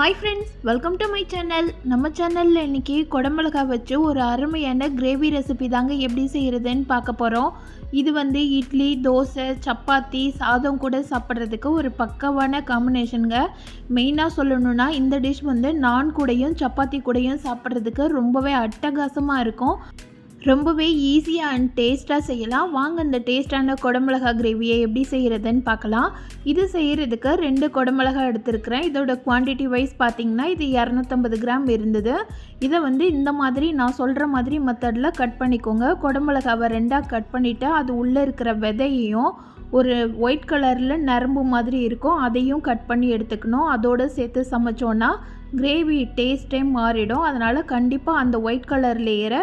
Hi friends welcome to my channel நம்ம சேனலில் இன்றைக்கி குடமிளகா வச்சு ஒரு அருமையான கிரேவி ரெசிபி தாங்க எப்படி செய்கிறதுன்னு பார்க்க போகிறோம் இது வந்து இட்லி தோசை சப்பாத்தி சாதம் கூட சாப்பிட்றதுக்கு ஒரு பக்கவான காம்பினேஷனுங்க மெயினாக சொல்லணுன்னா இந்த டிஷ் வந்து நான் கூடயும் சப்பாத்தி கூடையும் சாப்பிட்றதுக்கு ரொம்பவே அட்டகாசமாக இருக்கும். ரொம்பவே ஈஸியாக அண்ட் டேஸ்ட்டாக செய்யலாம். வாங்க இந்த டேஸ்டான குடமிளகா கிரேவியை எப்படி செய்கிறதுன்னு பார்க்கலாம். இது செய்கிறதுக்கு ரெண்டு குடமிளகா எடுத்திருக்கிறேன். இதோட குவான்டிட்டி வைஸ் பார்த்திங்கன்னா இது இரநூத்தம்பது கிராம் இருந்தது. இதை வந்து இந்த மாதிரி நான் சொல்கிற மாதிரி மெத்தடில் கட் பண்ணிக்கோங்க. குடமிளகாவை ரெண்டாக கட் பண்ணிவிட்டு அது உள்ளே இருக்கிற விதையையும் ஒரு ஒயிட் கலரில் நரம்பு மாதிரி இருக்கும் அதையும் கட் பண்ணி எடுத்துக்கணும். அதோடு சேர்த்து சமைச்சோன்னா கிரேவி டேஸ்ட்டே மாறிடும். அதனால் கண்டிப்பாக அந்த ஒயிட் கலர் லேயரை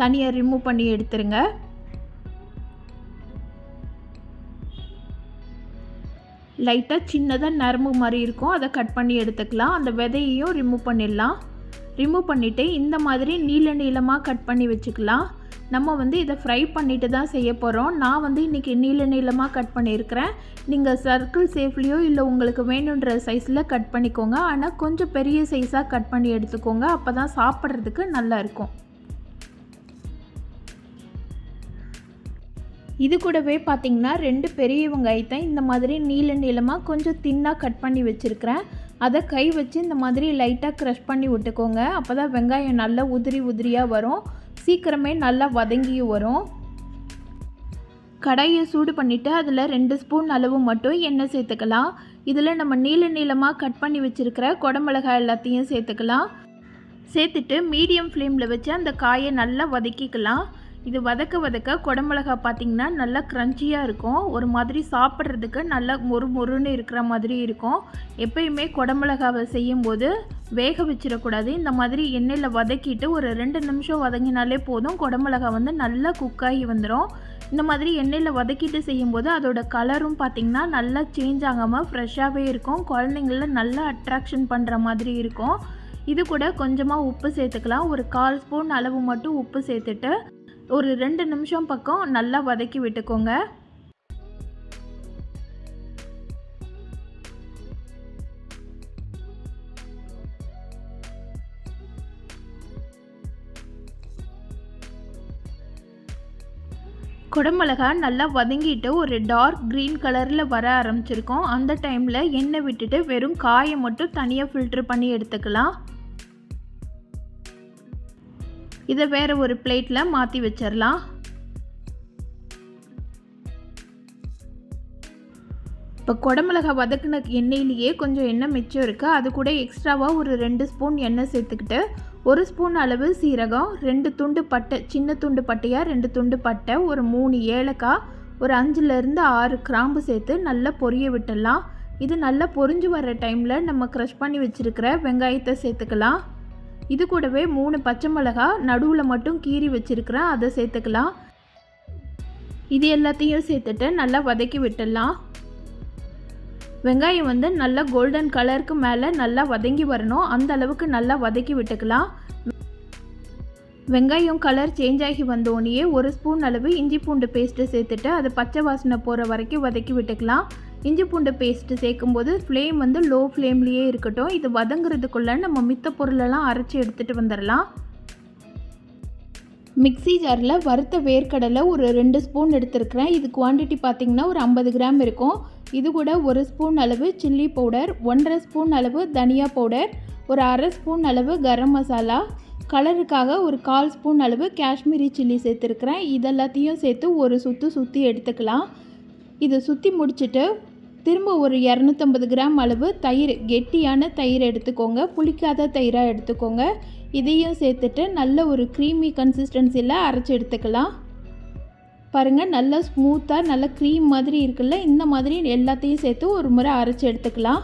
தனியாக ரிமூவ் பண்ணி எடுத்துருங்க. லைட்டாக சின்னதாக நரம்பு மாதிரி இருக்கும். அதை கட் பண்ணி எடுத்துக்கலாம். அந்த விதையையும் ரிமூவ் பண்ணிடலாம். ரிமூவ் பண்ணிவிட்டு இந்த மாதிரி நீள நீளமாக கட் பண்ணி வச்சுக்கலாம். நம்ம வந்து இதை ஃப்ரை பண்ணிட்டு தான் செய்ய போகிறோம் நான் வந்து இன்றைக்கி நீள நீளமாக கட் பண்ணியிருக்கிறேன். நீங்கள் சர்க்கிள் சேஃப்லேயோ இல்லை உங்களுக்கு வேணுன்ற சைஸில் கட் பண்ணிக்கோங்க. ஆனால் கொஞ்சம் பெரிய சைஸாக கட் பண்ணி எடுத்துக்கோங்க. அப்போ தான் சாப்பிட்றதுக்கு நல்லாயிருக்கும் இது கூடவே பார்த்திங்கன்னா ரெண்டு பெரிய வெங்காயத்தை இந்த மாதிரி நீள நீளமாக கொஞ்சம் தின்னாக கட் பண்ணி வச்சுருக்கிறேன். அதை கை வச்சு இந்த மாதிரி லைட்டாக க்ரஷ் பண்ணி விட்டுக்கோங்க. அப்போ தான் வெங்காயம் நல்லா உதிரி உதிரியாக வரும். சீக்கிரமே நல்லா வதங்கியும் வரும். கடாயை சூடு பண்ணிவிட்டு அதில் ரெண்டு ஸ்பூன் அளவு மட்டும் எண்ணெய் சேர்த்துக்கலாம். இதில் நம்ம நீள நீளமாக கட் பண்ணி வச்சுருக்கிற குடமிளகாய் எல்லாத்தையும் சேர்த்துக்கலாம். சேர்த்துட்டு மீடியம் ஃப்ளேமில் வச்சு அந்த காயை நல்லா வதக்கிக்கலாம். இது வதக்க வதக்க குடமிளகா பார்த்திங்கன்னா நல்லா க்ரன்ச்சியாக இருக்கும். ஒரு மாதிரி சாப்பிட்றதுக்கு நல்லா மொறு மொறுன்னு இருக்கிற மாதிரி இருக்கும். எப்பயுமே குடமிளகாவை செய்யும்போது வேக வச்சிடக்கூடாது. இந்த மாதிரி எண்ணெயில் வதக்கிட்டு ஒரு ரெண்டு நிமிஷம் வதங்கினாலே போதும். குடமிளகா வந்து நல்லா குக்காகி வந்துடும் இந்த மாதிரி எண்ணெயில் வதக்கிட்டு செய்யும்போது அதோட கலரும் பார்த்திங்கன்னா நல்லா சேஞ்ச் ஆகாமல் ஃப்ரெஷ்ஷாகவே இருக்கும். குழந்தைங்கள நல்லா அட்ராக்ஷன் பண்ணுற மாதிரி இருக்கும். இது கூட கொஞ்சமாக உப்பு சேர்த்துக்கலாம். ஒரு கால் ஸ்பூன் அளவு மட்டும் உப்பு சேர்த்துட்டு ஒரு ரெண்டு நிமிஷம் பக்கம் நல்லா வதக்கி விட்டுக்கோங்க. குடமிளகா நல்லா வதங்கிட்டு ஒரு டார்க் க்ரீன் கலரில் வர ஆரம்பிச்சிருக்கோம். அந்த டைமில் எண்ணெய் விட்டுட்டு வெறும் காயை மட்டும் தனியாக ஃபில்ட்ரு பண்ணி எடுத்துக்கலாம். இதை வேறு ஒரு பிளேட்டில் மாற்றி வச்சிடலாம் இப்போ குடமிளகா வதக்கின எண்ணெயிலேயே கொஞ்சம் எண்ணெய் மிச்சம் இருக்குது அது கூட எக்ஸ்ட்ராவாக ஒரு ரெண்டு ஸ்பூன் எண்ணெய் சேர்த்துக்கிட்டு ஒரு ஸ்பூன் அளவு சீரகம் ரெண்டு துண்டு பட்டை சின்ன துண்டு பட்டையாக ரெண்டு துண்டு பட்டை ஒரு மூணு ஏலக்காய் ஒரு அஞ்சுலேருந்து ஆறு கிராம்பு சேர்த்து நல்லா பொரிய விட்டுடலாம். இது நல்லா பொரிஞ்சு வர டைமில் நம்ம க்ரஷ் பண்ணி வச்சுருக்கிற வெங்காயத்தை சேர்த்துக்கலாம். இது கூடவே மூணு பச்சை மிளகா நடுவில் மட்டும் கீறி வச்சுருக்கிறேன். அதை சேர்த்துக்கலாம். இது எல்லாத்தையும் சேர்த்துட்டு நல்லா வதக்கி விட்டுடலாம். வெங்காயம் வந்து நல்லா கோல்டன் கலருக்கு மேலே நல்லா வதங்கி வரணும். அந்த அளவுக்கு நல்லா வதக்கி விட்டுக்கலாம். வெங்காயம் கலர் சேஞ்ச் ஆகி வந்தோடனே ஒரு ஸ்பூன் அளவு இஞ்சி பூண்டு பேஸ்ட்டு சேர்த்துட்டு அது பச்சை வாசனை போகிற வரைக்கும் வதக்கி விட்டுக்கலாம். இஞ்சி பூண்டு பேஸ்ட்டு சேர்க்கும்போது ஃப்ளேம் வந்து லோ ஃப்ளேம்லேயே இருக்கட்டும். இது வதங்குறதுக்குள்ளே நம்ம மித்த பொருளெல்லாம் அரைச்சி எடுத்துகிட்டு வந்துடலாம். மிக்சி ஜாரில் வறுத்த வேர்க்கடலை ஒரு ரெண்டு ஸ்பூன் எடுத்துருக்கிறேன். இது குவான்டிட்டி பார்த்திங்கன்னா ஒரு ஐம்பது கிராம் இருக்கும். இது கூட ஒரு ஸ்பூன் அளவு சில்லி பவுடர் ஒன்றரை ஸ்பூன் அளவு தனியா பவுடர் ஒரு அரை ஸ்பூன் அளவு கரம் மசாலா. கலருக்காக ஒரு கால் ஸ்பூன் அளவு காஷ்மீரி சில்லி சேர்த்துருக்குறேன். இதெல்லாத்தையும் சேர்த்து ஒரு சுற்று சுற்றி எடுத்துக்கலாம். இதை சுற்றி முடிச்சுட்டு திரும்ப ஒரு இரநூத்தம்பது கிராம் அளவு தயிர் கெட்டியான தயிர் எடுத்துக்கோங்க. புளிக்காத தயிராக எடுத்துக்கோங்க. இதையும் சேர்த்துட்டு நல்ல ஒரு க்ரீமி கன்சிஸ்டன்சியில் அரைச்சி எடுத்துக்கலாம். பாருங்கள் நல்லா ஸ்மூத்தாக நல்ல க்ரீம் மாதிரி இருக்குல்ல இந்த மாதிரி எல்லாத்தையும் சேர்த்து ஒரு முறை அரைச்சி எடுத்துக்கலாம்.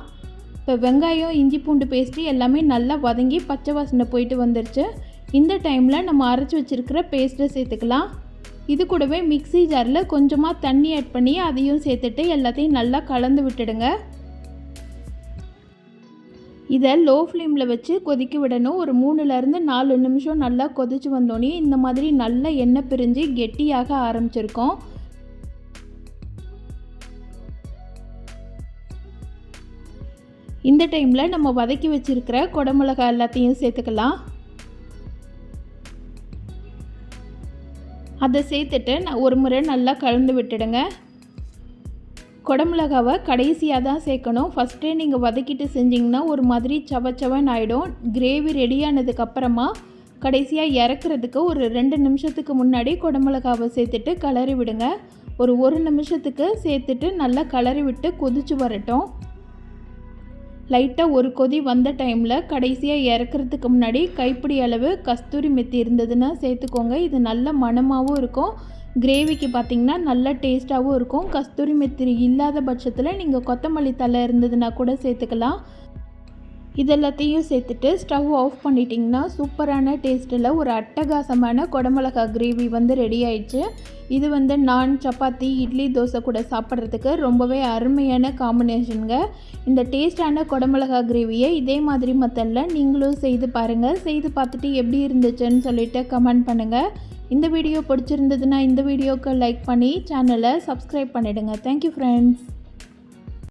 இப்போ வெங்காயம் இஞ்சி பூண்டு பேஸ்ட்டு எல்லாமே நல்லா வதங்கி பச்சை வாசனை போயிட்டு வந்துருச்சு. இந்த டைமில் நம்ம அரைச்சி வச்சுருக்கிற பேஸ்ட்டை சேர்த்துக்கலாம். இது கூடவே மிக்சி ஜாரில் கொஞ்சமாக தண்ணி ஆட் பண்ணி அதையும் சேர்த்துட்டு எல்லாத்தையும் நல்லா கலந்து விட்டுடுங்க. இதை லோ ஃப்ளேமில் வச்சு கொதிக்க விடணும். ஒரு மூணுலேருந்து நாலு நிமிஷம் நல்லா கொதிச்சு வந்தோடனே இந்த மாதிரி நல்லா எண்ணெய் பிரிஞ்சு கெட்டியாக ஆரம்பிச்சிருக்கோம். இந்த டைமில் நம்ம வதக்கி வச்சுருக்கிற குடமிளகா எல்லாத்தையும் சேர்த்துக்கலாம். அதை சேர்த்துட்டு நான் ஒரு முறை நல்லா கலந்து விட்டுடுங்க. குடமிளகாவை கடைசியாக தான் சேர்க்கணும். ஃபஸ்ட்டே நீங்கள் வதக்கிட்டு செஞ்சிங்கன்னா ஒரு மாதிரி சவச்சவன் ஆகிடும் கிரேவி ரெடியானதுக்கப்புறமா கடைசியாக இறக்குறதுக்கு ஒரு ரெண்டு நிமிஷத்துக்கு முன்னாடி குடமிளகாவை சேர்த்துட்டு கிளறி விடுங்க. ஒரு ஒரு நிமிஷத்துக்கு சேர்த்துட்டு நல்லா கிளறி விட்டு கொதிச்சு வரட்டும். லைட்டாக ஒரு கொதி வந்த டைமில் கடைசியாக இறக்குறதுக்கு முன்னாடி கைப்பிடி அளவு கஸ்தூரி மெத்தி இருந்ததுன்னா சேர்த்துக்கோங்க. இது நல்ல மணமாகவும் இருக்கும். கிரேவிக்கு பார்த்திங்கன்னா நல்ல டேஸ்ட்டாகவும் இருக்கும். கஸ்தூரி மெத்தி இல்லாத பட்சத்தில் நீங்கள் கொத்தமல்லி தலை இருந்ததுன்னா கூட சேர்த்துக்கலாம். இதெல்லாத்தையும் சேர்த்துட்டு ஸ்டவ் ஆஃப் பண்ணிட்டிங்கன்னா சூப்பரான டேஸ்ட்டில் ஒரு அட்டகாசமான குடமிளகா கிரேவி வந்து ரெடி ஆயிடுச்சு. இது வந்து நான் சப்பாத்தி இட்லி தோசை கூட சாப்பிட்றதுக்கு ரொம்பவே அருமையான காம்பினேஷனுங்க இந்த டேஸ்டான குடமிளகா கிரேவியை இதே மாதிரி மெத்தடில் நீங்களும் செய்து பாருங்கள் செய்து பார்த்துட்டு எப்படி இருந்துச்சுன்னு சொல்லிட்டு கமெண்ட் பண்ணுங்கள் இந்த வீடியோ பிடிச்சிருந்ததுன்னா இந்த வீடியோவுக்கு லைக் பண்ணி சேனலை சப்ஸ்கிரைப் பண்ணிவிடுங்க தேங்க்யூ ஃப்ரெண்ட்ஸ்